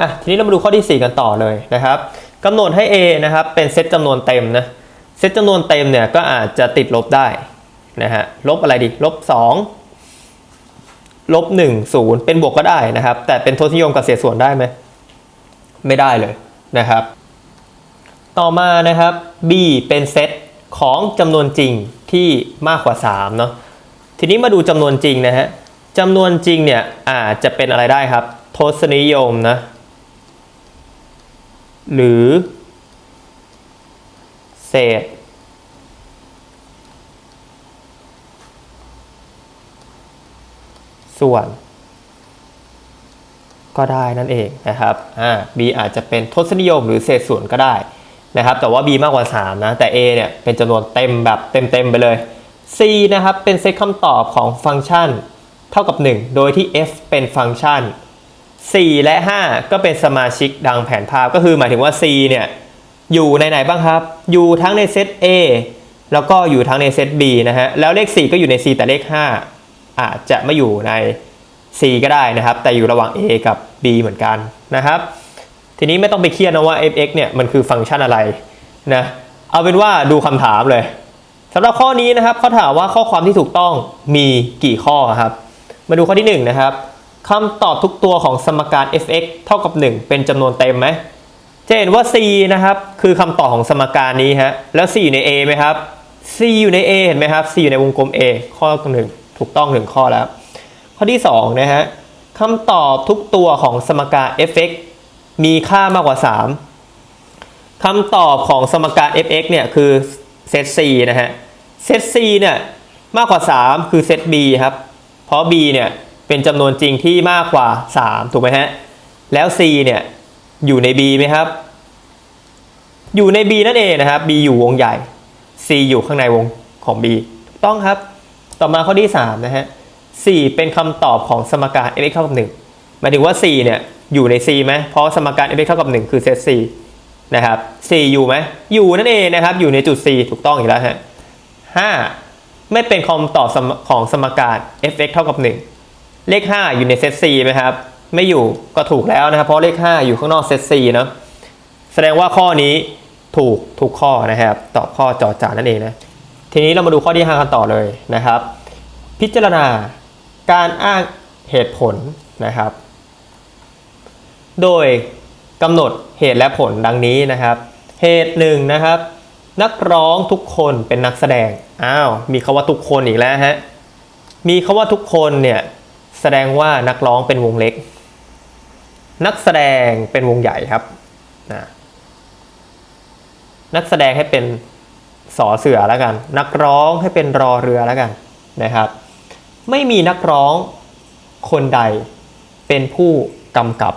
อะทีนี้เรามาดูข้อที่ 4 กันต่อเลยนะครับกำหนดให้ A นะครับเป็นเซตจำนวนเต็มนะเซตจำนวนเต็มเนี่ยก็อาจจะติดลบได้นะฮะลบอะไรดีลบ2ลบ1 0 เป็นบวกก็ได้นะครับ แต่เป็นทศนิยมกับเศษส่วนได้ไหมไม่ได้เลยนะครับ ต่อมานะครับ B เป็นเซตของจำนวนจริงที่มากกว่า3เนาะทีนี้มาดูจำนวนจริงนะฮะจำนวนจริงเนี่ยอาจจะเป็นอะไรได้ครับ ทศนิยมนะ หรือ เศษ ส่วน ก็ได้นั่นเองนะครับอ่า B อาจจะเป็นทศนิยมหรือเศษส่วนก็ได้นะครับ แต่ว่า B มากกว่า 3 นะ แต่ A เนี่ยเป็นจำนวนเต็มแบบเต็มๆไปเลย C นะครับ เป็นเซตคำตอบของฟังก์ชัน เท่ากับ 1 โดยที่ f เป็นฟังก์ชัน 4 และ 5 ก็เป็นสมาชิกดังแผนภาพก็คือหมายถึงว่า C เนี่ยอยู่ในไหนบ้างครับ อยู่ทั้งในเซต A แล้วก็อยู่ทั้งในเซต B นะฮะ แล้วเลข 4 ก็อยู่ใน C แต่เลข 5 อาจจะไม่อยู่ใน C ก็ได้นะครับ แต่อยู่ระหว่าง A กับ B เหมือนกันนะครับ ทีนี้ไม่ต้องไปเครียดนะว่า f(x) เนี่ยมันคือฟังก์ชันอะไรนะ เอาเป็นว่าดูคำถามเลยสำหรับข้อนี้นะครับเขาถามว่าข้อความที่ถูกต้องมีกี่ข้อครับ มาดูข้อที่ 1 นะครับ คำตอบทุกตัวของสมการ f(x) เท่ากับ 1 เป็นจำนวนเต็มไหมจะเห็นว่า c นะครับ คือคำตอบของสมการนี้ฮะ แล้ว c อยู่ใน a ไหมครับ c อยู่ใน a เห็นไหมครับ c อยู่ในวงกลม a ข้อหนึ่งถูกต้องหนึ่งข้อแล้ว ข้อที่2นะฮะคำตอบทุกตัวของสมการ f(x) มีค่ามากกว่า 3 คำตอบของสมการ f(x) เนี่ยคือเซต c นะฮะ เซต c เนี่ยมากกว่า 3 คือเซต b ครับ เพราะ b เนี่ย เป็นจำนวนจริงที่มากกว่า 3 ถูกไหมฮะ แล้ว c เนี่ยอยู่ใน b ไหมครับ อยู่ใน b นั่นเองนะครับ b อยู่วงใหญ่ c อยู่ข้างในวงของ b ถูกต้องครับ ต่อมาข้อที่ 3 นะฮะ 4 เป็นคำตอบของสมการ f(x) เท่ากับ1หมายถึงว่า 4 เนี่ยอยู่ใน c ไหมเพราะสมการ f(x) เท่ากับ 1 คือเซต c นะครับ c อยู่ไหมอยู่นั่นเองนะครับ อยู่ในจุด c ถูกต้องอีกแล้วฮะ5ไม่เป็นคำตอบของสมการ f(x) เท่ากับ 1 เลข 5 อยู่ในเซต c ไหมครับ ไม่อยู่ก็ถูกแล้วนะครับ เพราะเลข 5 อยู่ข้างนอกเซต c เนาะแสดงว่าข้อนี้ถูกทุกข้อนะครับ ตอบข้อจอจานนั่นเองนะ ทีนี้เรามาดูข้อที่ 5 กันต่อเลยนะครับ พิจารณาการอ้างเหตุผลนะครับ โดยกำหนดเหตุและผลดังนี้นะครับ เหตุหนึ่งนะครับ นักร้องทุกคนเป็นนักแสดงอ้าวมีคาว่าทุกคนอีกแล้วฮะมีคาว่าทุกคนเนี่ย แสดงว่านักร้องเป็นวงเล็ก นักแสดงเป็นวงใหญ่ครับนะนักแสดงให้เป็นสอเสือแล้วกัน นักร้องให้เป็นรอเรือแล้วกันนะครับ ไม่มีนักร้องคนใดเป็นผู้กำกับ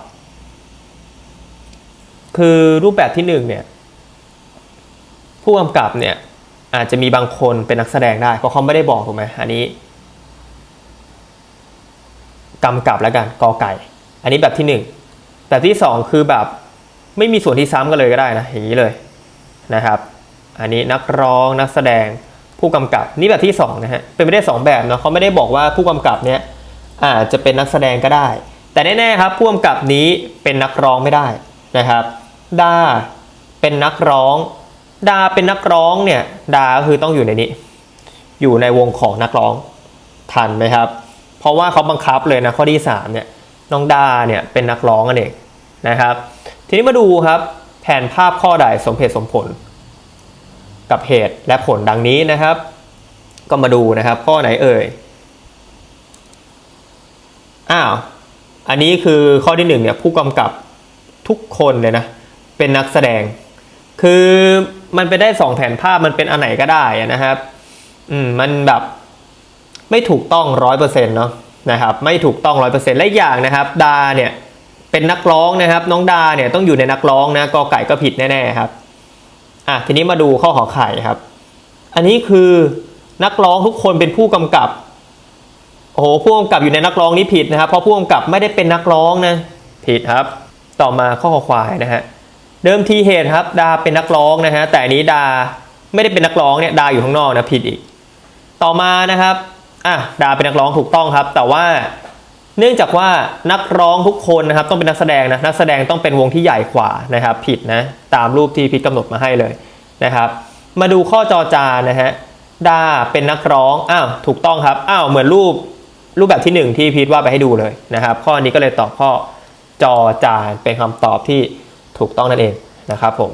คือรูปแบบที่หนึ่งเนี่ยผู้กำกับเนี่ยอาจจะมีบางคนเป็นนักแสดงได้เพราะเขาไม่ได้บอกถูกไหมอันนี้ กำกับแล้วกันกอไก่ อันนี้แบบที่หนึ่งแบบที่สองคือแบบไม่มีส่วนที่ซ้ำกันเลยก็ได้นะอย่างนี้เลยนะครับ อันนี้นักร้องนักแสดงผู้กำกับนี่แบบที่สองนะฮะเป็นไม่ได้สองแบบเนาะเขาไม่ได้บอกว่าผู้กำกับเนี่ยอาจจะเป็นนักแสดงก็ได้ แต่แน่ๆครับผู้กำกับนี้เป็นนักร้องไม่ได้นะครับดาเป็นนักร้องดาเป็นนักร้องเนี่ยดาก็คือต้องอยู่ในนี้ อยู่ในวงของนักร้องทันไหมครับ เพราะว่าเขาบังคับเลยนะข้อที่3เนี่ยน้องดาเนี่ยเป็นนักร้องกันเองนะครับ ทีนี้มาดูครับแผนภาพข้อใดสมเหตุสมผล กับเหตุและผลดังนี้นะครับ ก็มาดูนะครับ ข้อไหนเอ่ยอ้าวอันนี้คือข้อที่หนึ่งเนี่ยผู้กำกับทุกคนเลยนะเป็นนักแสดง คือมันไปได้สองแผนภาพมันเป็นอันไหนก็ได้นะครับอืมมันแบบไม่ถูกต้องร้อยเปอร์เซ็นต์เนาะ นะครับไม่ถูกต้องร้อยเปอร์เซ็นต์และอย่างนะครับดาเนี่ยเป็นนักร้องนะครับ น้องดาเนี่ยต้องอยู่ในนักร้องนะกอไก่ก็ผิดแน่ๆครับอะทีนี้มาดูข้อขอไข่ครับ อันนี้คือนักร้องทุกคนเป็นผู้กำกับโอ้โหผู้กำกับอยู่ในนักร้องนี่ผิดนะครับ เพราะผู้กำกับไม่ได้เป็นนักร้องนะผิดครับ ต่อมาข้อขอควายนะฮะเดิมทีเหตุครับดาเป็นนักร้องนะฮะแต่นี้ดาไม่ได้เป็นนักร้องเนี่ยดาอยู่ข้างนอกนะผิดอีก ต่อมานะครับ อะดาเป็นนักร้องถูกต้องครับ แต่ว่าเนื่องจากว่านักร้องทุกคนนะครับต้องเป็นนักแสดงนะนักแสดงต้องเป็นวงที่ใหญ่กว่านะครับ ผิดนะตามรูปที่พิทกำหนดมาให้เลยนะครับ มาดูข้อจอจานนะฮะดาเป็นนักร้องอ้าวถูกต้องครับอ้าวเหมือนรูปรูปแบบที่หนึ่งที่พีทว่าไปให้ดูเลยนะครับ ข้อนี้ก็เลยตอบข้อจอจานเป็นคำตอบที่ถูกต้องนั่นเองนะครับผม